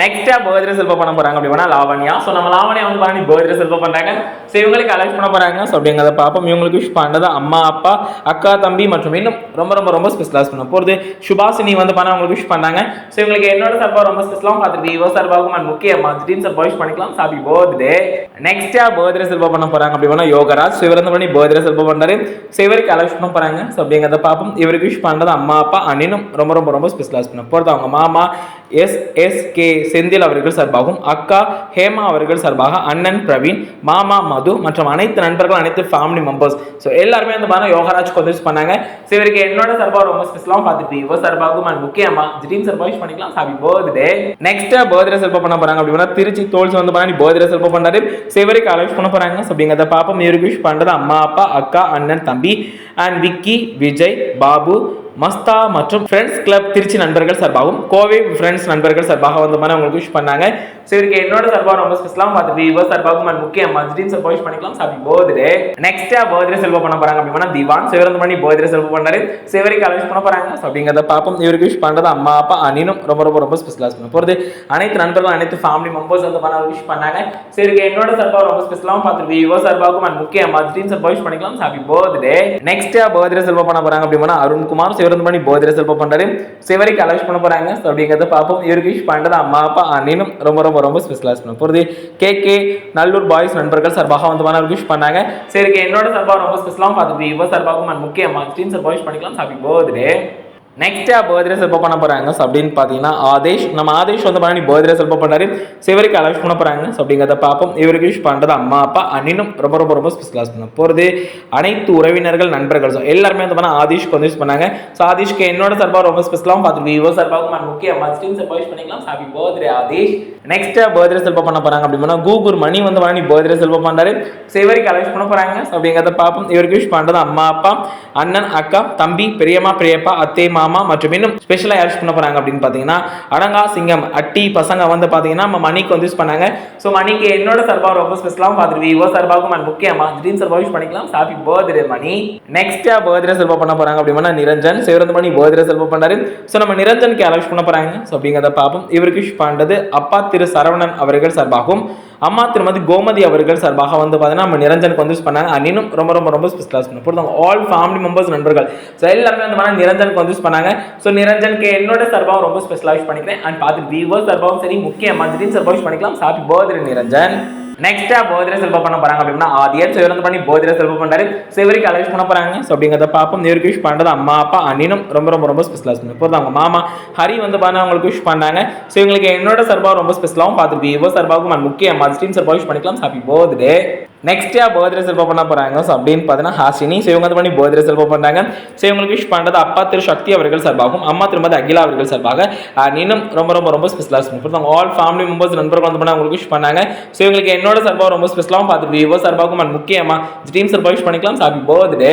நெக்ஸ்டா birthday செல்ஃப பண்ண போறாங்க அப்படின்னா லாவண்யா. ஸோ நம்ம லாவண்யா வந்து பண்ணி பர்த்டே செல்ஃப பண்றாங்க. ஸோ இவங்களுக்கு அலெக்ட் பண்ண போறாங்க. ஸோ அப்படிங்கிறத பார்ப்போம். இவங்களுக்கு விஷ் பண்ணது அம்மா அப்பா அக்கா தம்பி மற்றும் இன்னும் ரொம்ப ரொம்ப ரொம்ப ஸ்பெஷலாக பண்ண போகிறது சுபாசினி வந்து பண்ண அவங்களுக்கு விஷ் பண்ணாங்க ஸோ இவங்களுக்கு என்னோட சார்பாக ரொம்ப ஸ்பெஷலாகவும் பார்த்துட்டு இவோ சார்பாகவும் அண்ட் முக்கியமா திடீர்னு சார் விஷ் பண்ணிக்கலாம் ஹாப்பி பர்த்டே நெக்ஸ்டா பர்த்டே செல்ஃப பண்ண போறாங்க அப்படின்னா யோகராஜ். ஸோ இவர் வந்து பண்ணி பர்த்டே செல்ஃப பண்றாரு. ஸோ இவருக்கு அலெக்ட் பண்ண போறாங்க. ஸோ அப்படிங்கிறத பார்ப்போம். இவருக்கு விஷ் பண்ணது அம்மா அப்பா அண்ணினும் ரொம்ப ரொம்ப ரொம்ப ஸ்பெஷலாக பண்ண போகிறது அவங்க மாமா எஸ் எஸ் கே செந்தில் அவர்கள் சார்பாகவும் அக்கா ஹேமா அவர்கள் சார்பாக அண்ணன் பிரவீன் மாமா மது மற்றும் அனைத்து நண்பர்கள் அனைத்து ஃபேமிலி மெம்பர்ஸ் ஸோ எல்லாருமே வந்து பார்த்தா யோகராஜ் கொண்டு பண்ணாங்க. ஸோ இவருக்கு என்னோட சார்பாக ரொம்ப ஸ்பெஷலாக பார்த்துட்டு இவ சார்பாகவும் அண்ட் முக்கியமா திடீர் சார்பாக விஷ் பண்ணிக்கலாம். ஹாப்பி பர்த்டே நெக்ஸ்ட் பர்த்டே செல்ஃப பண்ண போறாங்க அப்படின்னா திருச்சி தோல்ஸ் வந்து பண்ணி பர்த்டே செல்ஃப பண்ணாரு ஸோ இவருக்கு அலோஸ் பண்ண போறாங்க. ஸோ அப்படிங்கிறத பாப்பா இவருக்கு விஷ் பண்றது அம்மா அப்பா அக்கா அண்ணன் தம்பி அண்ட் விக்கி விஜய் பாபு மஸ்தா மற்றும் ஃப்ரெண்ட்ஸ் கிளப் திருச்சி நண்பர்கள் சார்பாகவும் கோவை ஃப்ரெண்ட்ஸ் நண்பர்கள் சார்பாக வந்து மாதிரி அவங்களுக்கு விஷ் பண்ணாங்க. ஸோ இதுக்கு என்னோட சார்பாக ரொம்ப ஸ்பெஷலாக பார்த்துட்டு இவர் சார்பாகவும் அண்ட் முக்கியமா திடீர்னு சார்பாக விஷ் பண்ணிக்கலாம். ஹாப்பி பர்த்டே நெக்ஸ்டா பர்த்டே செல்வ பண்ண போறாங்க அப்படின்னா திவான். சிவரந்த மணி பண்ணி பர்த்டே செல்வ பண்ணாரு சிவரிக்கு அலவிஷ் பண்ண போறாங்க. ஸோ அப்படிங்கிறத பார்ப்போம். இவருக்கு விஷ் பண்ணுறது அம்மா அப்பா அனினும் ரொம்ப ரொம்ப ரொம்ப ஸ்பெஷலாக பண்ண போகிறது அனைத்து நண்பர்களும் அனைத்து ஃபேமிலி மெம்பர்ஸ் வந்து பண்ண விஷ் பண்ணாங்க. ஸோ இதுக்கு என்னோட சார்பாக ரொம்ப ஸ்பெஷலாகவும் பார்த்துட்டு இவர் சார்பாகவும் அண்ட் முக்கியமா திடீர்னு சார்பாக விஷ் பண்ணிக்கலாம். ஹாப்பி பர்த்டே நெக்ஸ்டா பர்த்டே செல்வம் பண்ண போறாங்க அப்படின்னா அருண்குமார். சிவர் பண்ணி பர்த்டே செல்வ பண்றாரு. சிவரிக்கு அலெக்ட் பண்ண போறாங்க. ஸோ அப்படிங்கிறத பார்ப்போம். இவருக்கு விஷ் பண்ணுறது அம்மா அப்பா அண்ணினும் ரொம்ப ரொம்ப ரொம்ப ஸ்பெஷலாக பண்ண போகிறது கே கே நல்லூர் பாய்ஸ் நண்பர்கள் சார்பாக வந்து பண்ண விஷ் பண்ணாங்க. சரி என்னோட சார்பாக ரொம்ப ஸ்பெஷலாகவும் பார்த்துட்டு இவ சார்பாகவும் முக்கியமா ஸ்டீன் சார் விஷ் பண்ணிக்கலாம். ஹாப்பி பர்த்டே நெக்ஸ்ட்டாக பர்த்டே செல்ப பண்ண போகிறாங்க ஸோ அப்படின்னு பார்த்தீங்கன்னா ஆதேஷ் நம்ம ஆதேஷ் வந்து பண்ணி பர்த்டே செல்ப பண்ணாரு ஸோ இவருக்கு அலெக்ட் பண்ண போகிறாங்க ஸோ அப்படிங்கிறத பார்ப்போம். இவருக்கு யூஸ் பண்றது அம்மா அப்பா அண்ணினும் ரொம்ப ரொம்ப ரொம்ப ஸ்பெஷலாக பண்ண போகிறது அனைத்து உறவினர்கள் நண்பர்கள். ஸோ எல்லாருமே வந்து பண்ண ஆதேஷ்க்கு வந்து யூஸ் பண்ணாங்க. ஸோ ஆதேஷ்க்கு என்னோட சார்பாக ரொம்ப ஸ்பெஷலாகவும் பார்த்துட்டு விவோ சார்பாகவும் and முக்கியமா ஸ்டீன் சார் விஷ் பண்ணிக்கலாம். Happy birthday Aadesh. நெக்ஸ்ட்டாக பர்த்டே செல்ப பண்ண போகிறாங்க அப்படின்னா கூகுர் மணி வந்து பண்ணி பர்த்டே செல்ப பண்ணாரு ஸோ இவருக்கு பண்ண போகிறாங்க ஸோ அப்படிங்கிறத பார்ப்போம். இவருக்கு யூஸ் பண்ணுறது அம்மா அப்பா அண்ணன் அக்கா தம்பி பெரியம்மா பெரியப்பா அத்தை மாமா மற்றும் இன்னும் ஸ்பெஷலாக யார் பண்ண போறாங்க அப்படின்னு பார்த்தீங்கன்னா அடங்கா சிங்கம் அட்டி பசங்க வந்து பார்த்தீங்கன்னா நம்ம மணிக்கு வந்து யூஸ் பண்ணாங்க. ஸோ மணிக்கு என்னோட சார்பாக ரொம்ப ஸ்பெஷலாகவும் பார்த்துருவி ஓ சார்பாகவும் and முக்கியமா திடீர்னு சார்பாக யூஸ் பண்ணிக்கலாம். Happy birthday Mani. Next birthday செல்வ பண்ண போறாங்க அப்படின்னா நிரஞ்சன். சிவரந்த மணி பர்த்டே செல்வ பண்ணாரு. ஸோ நம்ம நிரஞ்சனுக்கு அலெக்ட் பண்ண போறாங்க? ஸோ அப்படிங்கிறத பார்ப்போம். இவருக்கு யூஸ் பண்றது அப்பா திரு சரவணன் அவர்கள் சார்பாகவும் அம்மா திருமதி கோமதி அவர்கள் சார்பாக வந்து பார்த்தீங்கன்னா நம்ம நிரஞ்சனுக்கு வந்து யூஸ் பண்ணாங்க and இன்னும் ரொம்ப ரொம்ப ரொம்ப ஸ்பெஷலாக பண்ண பொறுத்தவங்க ஆல் ஃபேமிலி மெம்பர்ஸ் நண்பர்கள். ஸோ எல்லாருமே வந்து பார்த்தீங்கன்னா நிரஞ்சனுக்கு வந்து யூஸ் பண்ணாங்க ஸோ நிரஞ்சனுக்கு என்னோட சர்பாவும் ரொம்ப ஸ்பெஷலாக யூஸ் பண்ணிக்கிறேன். அண்ட் பார்த்து விவோ சார்பாகவும் சரி முக்கியமாக திடீர்னு சார்பாக யூஸ் பண்ணிக்கலாம். Happy birthday Niranjan. நெக்ஸ்டா போதிர செல்ப பண்ண போறாங்க அப்படின்னா ஆதியர். ஸோ வந்து பண்ணி போதிர செல்ப பண்றாரு. சிவரிக்கு அலைஸ் பண்ண போறாங்க. ஸோ அப்படிங்கிறத பார்ப்போம். இவருக்கு விஷ் பண்ணுறது அம்மா அப்பா அண்ணினும் ரொம்ப ரொம்ப ரொம்ப ஸ்பெஷலாக பண்ணி போகிறது அவங்க மாமா ஹரி வந்து பார்த்தா அவங்களுக்கு விஷ் பண்ணாங்க ஸோ இவங்களுக்கு என்னோட சர்பா ரொம்ப ஸ்பெஷலாகவும் பார்த்துட்டு விவோ சார்பாகவும் நான் முக்கியமா ஸ்டீம் சர்பா விஷ் பண்ணிக்கலாம். ஹாப்பி பர்த்டே நெக்ஸ்டா பர்த்டே செல்ப பண்ண போறாங்க. ஸோ அப்படின்னு பார்த்தீங்கன்னா ஹாசினி ஸோ இவங்க வந்து பண்ணி பர்த்டே செல்ப பண்றாங்க. ஸோ இவங்களுக்கு விஷ் பண்ணுறது அப்பா திரு சக்தி அவர்கள் சார்பாகவும் அம்மா திருமதி அகிலா அவர்கள் சார்பாக இன்னும் ரொம்ப ரொம்ப ரொம்ப ஸ்பெஷலாக இருக்கும் ஆல் ஃபேமிலி மெம்பர்ஸ் நண்பர்கள் வந்து பண்ண அவங்களுக்கு விஷ் பண்ணாங்க ஸோ இவங்களுக்கு என்னோட என்னோட சார்பாக ரொம்ப ஸ்பெஷலாகவும் பார்த்துட்டு விவோ சார்பாகவும் அண்ட் முக்கியமா டீம் சார்பாக விஷ் பண்ணிக்கலாம். சாப்பி பர்த்டே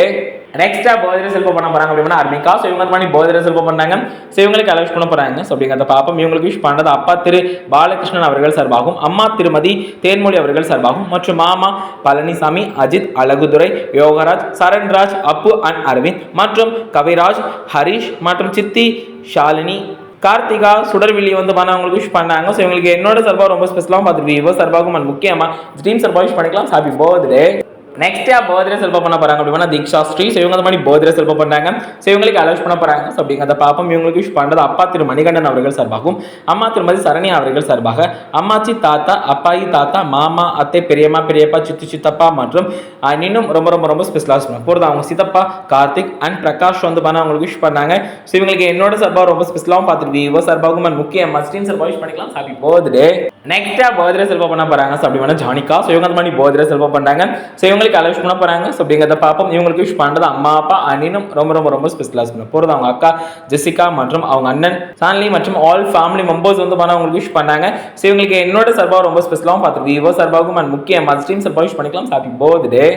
நெக்ஸ்டா பர்த்டே செல்ப பண்ண போறாங்க அப்படின்னா அர்மிகா. ஸோ இவங்க பண்ணி பர்த்டே செல்ப பண்ணாங்க ஸோ இவங்களுக்கு அலெக்ட் பண்ண போறாங்க. ஸோ அப்படிங்கிறத பார்ப்போம். இவங்களுக்கு விஷ் பண்ணது அப்பா திரு பாலகிருஷ்ணன் அவர்கள் சார்பாகவும் அம்மா திருமதி தேன்மொழி அவர்கள் சார்பாகவும் மற்றும் மாமா பழனிசாமி அஜித் அழகுதுரை யோகராஜ் சரண்ராஜ் அப்பு அண்ட் அரவிந்த் மற்றும் கவிராஜ் ஹரீஷ் மற்றும் சித்தி ஷாலினி கார்த்திகா சுடர்வில்லி வந்து பண்ண அவங்களுக்கு விஷ் பண்ணாங்க. ஸோ இவங்களுக்கு என்னோட சர்வா ரொம்ப ஸ்பெஷலாகவும் பார்த்துட்டு விவோ சார்பாகவும் and முக்கியமா. ட்ரீம் சார்பாக விஷ் பண்ணிக்கலாம். ஹாப்பி பர்த்டே நெக்ஸ்டா பர்த்டே செல்ப பண்ண போறாங்க அப்படின்னா தீக்ஷா ஸ்ரீ. ஸோ இவங்க அந்த மாதிரி பர்த்டே செல்ப பண்ணாங்க ஸோ இவங்களுக்கு அலோஸ் பண்ண போறாங்க. ஸோ அப்படிங்கிறத பார்ப்போம். இவங்களுக்கு விஷ் பண்றது அப்பா திரு மணிகண்டன் அவர்கள் சார்பாகவும் அம்மா திருமதி சரணி அவர்கள் சார்பாக. அம்மாச்சி தாத்தா அப்பாயி தாத்தா மாமா அத்தை பெரியம்மா பெரியப்பா சித்து சித்தப்பா மற்றும் இன்னும் ரொம்ப ரொம்ப ரொம்ப ஸ்பெஷலாக சொல்லணும் போகிறது அவங்க சித்தப்பா கார்த்திக் அண்ட் பிரகாஷ் வந்து பண்ண அவங்களுக்கு விஷ் பண்ணாங்க. ஸோ இவங்களுக்கு என்னோட சார்பாக ரொம்ப ஸ்பெஷலாகவும் பார்த்துட்டு இவ சார்பாகவும் and முக்கியமா ஸ்டீன் சார்பாக விஷ் பண்ணிக்கலாம். ஹாப்பி பர்த்டே நெக்ஸ்டா பர்த்டே செல்ப பண்ண போறாங்க? ஸோ அப்படி வேணா ஜானிகா. ஸோ இவங்க அந்த மாதிரி பர்த்டே செல்ப பண்ணாங்க ஸோ இவங்க இவங்களுக்கு அலவுஸ் பண்ண போறாங்க. ஸோ அப்படிங்கிறத பார்ப்போம். இவங்களுக்கு விஷ் பண்ணுறது அம்மா அப்பா அண்ணினும் ரொம்ப ரொம்ப ரொம்ப ஸ்பெஷலாக பண்ண போகிறது அவங்க அக்கா ஜெசிகா மற்றும் அவங்க அண்ணன் சான்லி மற்றும் ஆல் ஃபேமிலி மெம்பர்ஸ் வந்து பண்ண அவங்களுக்கு விஷ் பண்ணாங்க. ஸோ இவங்களுக்கு என்னோட சர்வா ரொம்ப ஸ்பெஷலாகவும் பார்த்துருக்கு இவோ சர்வாவுக்கும் அண்ட் முக்கிய மஸ்ட்ரீம் சர்வா விஷ் பண்ணிக்கலாம். Happy birthday